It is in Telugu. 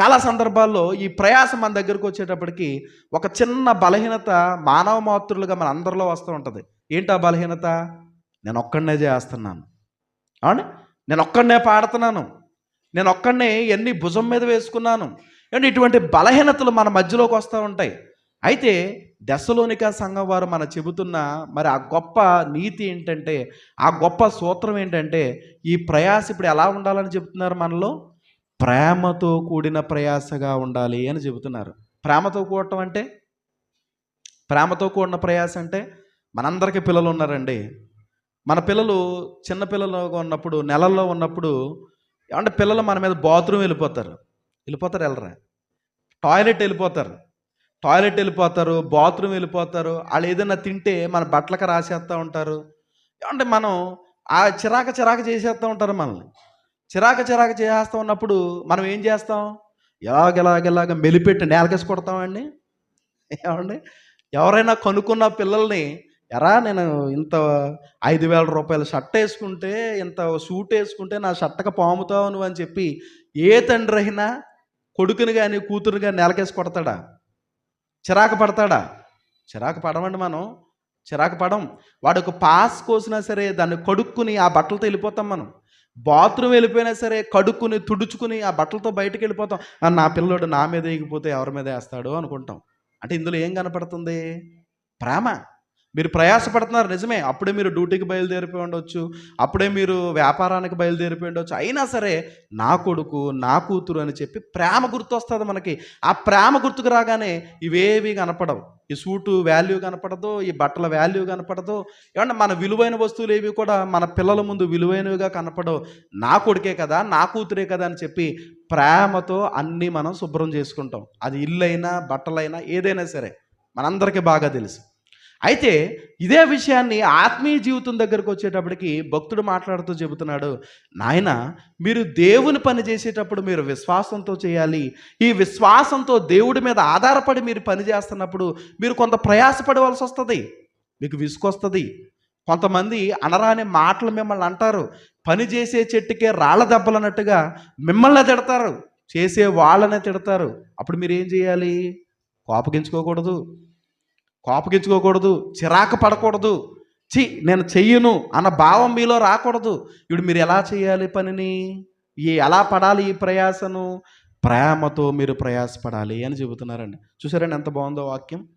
చాలా సందర్భాల్లో ఈ ప్రయాసం మన దగ్గరకు వచ్చేటప్పటికి ఒక చిన్న బలహీనత మానవ మాతృలుగా మన అందరిలో వస్తూ ఉంటుంది. ఏంటి ఆ బలహీనత? నేను ఒక్కడనే చేస్తున్నాను. అవును? నేను ఒక్కడనే పాడుతున్నాను. నేను ఒక్కడనే ఎన్ని భుజం మీద వేసుకున్నాను. అంటే ఇటువంటి బలహీనతలు మన మధ్యలోకి వస్తూ ఉంటాయి. అయితే దశలోనిక సంఘం వారు మన చెబుతున్న మరి ఆ గొప్ప నీతి ఏంటంటే ఆ గొప్ప సూత్రం ఏంటంటే ఈ ప్రయాస ఇప్పుడు ఎలా ఉండాలని చెబుతున్నారు మనలో? ప్రేమతో కూడిన ప్రయాసగా ఉండాలి అని చెబుతున్నారు. ప్రేమతో కూడటం అంటే? ప్రేమతో కూడిన ప్రయాస అంటే? మనందరికీ పిల్లలు ఉన్నారండి. మన పిల్లలు చిన్న పిల్లలుగా ఉన్నప్పుడు నెలల్లో ఉన్నప్పుడు అంటే పిల్లలు మన మీద బాత్రూమ్ వెళ్ళిపోతారు. వెళ్ళిపోతారు వెళ్ళరా? టాయిలెట్ వెళ్ళిపోతారు. టాయిలెట్ వెళ్ళిపోతారు బాత్రూమ్ వెళ్ళిపోతారు. వాళ్ళు ఏదైనా తింటే మన బట్టలకు రాసేస్తూ ఉంటారు. అంటే మనం ఆ చిరాక చిరాక చేసేస్తూ ఉంటారు మనల్ని. చిరాక చిరాక చేసేస్తూ ఉన్నప్పుడు మనం ఏం చేస్తాం? ఎలాగెలాగెలాగ మెలిపెట్టి నేలకేసి కొడతామండి ఏమండి? ఎవరైనా కనుక్కున్న పిల్లల్ని ఎరా నేను ఇంత ఐదు వేల రూపాయల షర్ట్ వేసుకుంటే ఇంత సూట్ వేసుకుంటే నా షర్టక పాముతావు నువ్వు అని చెప్పి ఏ తండ్రి అయినా కొడుకుని కానీ కూతురు కానీ నేలకేసి కొడతాడా? చిరాకు పడతాడా? చిరాకు పడమండి మనం. చిరాకు పడం. వాడు ఒక పాస్ కోసినా సరే దాన్ని కొడుక్కుని ఆ బట్టలతో వెళ్ళిపోతాం మనం. బాత్రూమ్ వెళ్ళిపోయినా సరే కడుక్కుని తుడుచుకుని ఆ బట్టలతో బయటకు వెళ్ళిపోతాం. నా పిల్లోడు నా మీద ఎగిపోతే ఎవరి మీద వేస్తాడు? అనుకుంటాం. అంటే ఇందులో ఏం కనపడుతుంది? ప్రేమ. మీరు ప్రయాసపడుతున్నారు నిజమే. అప్పుడే మీరు డ్యూటీకి బయలుదేరిపోయి ఉండొచ్చు. అప్పుడే మీరు వ్యాపారానికి బయలుదేరిపోయి ఉండొచ్చు. అయినా సరే నా కొడుకు నా కూతురు అని చెప్పి ప్రేమ గుర్తు వస్తుంది మనకి. ఆ ప్రేమ గుర్తుకు రాగానే ఇవేవి కనపడవు. ఈ సూటు వాల్యూ కనపడదు ఈ బట్టల వాల్యూ కనపడదు ఏమన్నా మన విలువైన వస్తువులు ఏవి కూడా మన పిల్లల ముందు విలువైనవిగా కనపడవు. నా కొడుకే కదా నా కూతురే కదా అని చెప్పి ప్రేమతో అన్నీ మనం శుభ్రం చేసుకుంటాం. అది ఇల్లైనా బట్టలైనా ఏదైనా సరే. మనందరికీ బాగా తెలుసు. అయితే ఇదే విషయాన్ని ఆత్మీయ జీవితం దగ్గరకు వచ్చేటప్పటికి భక్తుడు మాట్లాడుతూ చెబుతున్నాడు నాయన మీరు దేవుని పని చేసేటప్పుడు మీరు విశ్వాసంతో చేయాలి. ఈ విశ్వాసంతో దేవుడి మీద ఆధారపడి మీరు పని చేస్తున్నప్పుడు మీరు కొంత ప్రయాసపడవలసి వస్తుంది మీకు విసుకొస్తుంది కొంతమంది అనరాని మాటలు మిమ్మల్ని అంటారు పని చేసే చెట్టుకే రాళ్ళ దెబ్బలు అన్నట్టుగా మిమ్మల్ని తిడతారు చేసే వాళ్ళనే తిడతారు. అప్పుడు మీరు ఏం చేయాలి? కోపగించుకోకూడదు. కోపగించుకోకూడదు చిరాకు పడకూడదు. చి నేను చెయ్యను అన్న భావం మీలో రాకూడదు. ఇప్పుడు మీరు ఎలా చేయాలి పనిని? ఈ ఎలా పడాలి ఈ ప్రయాసను? ప్రేమతో మీరు ప్రయాసపడాలి అని చెబుతున్నారండి. చూసారండి ఎంత బాగుందో వాక్యం?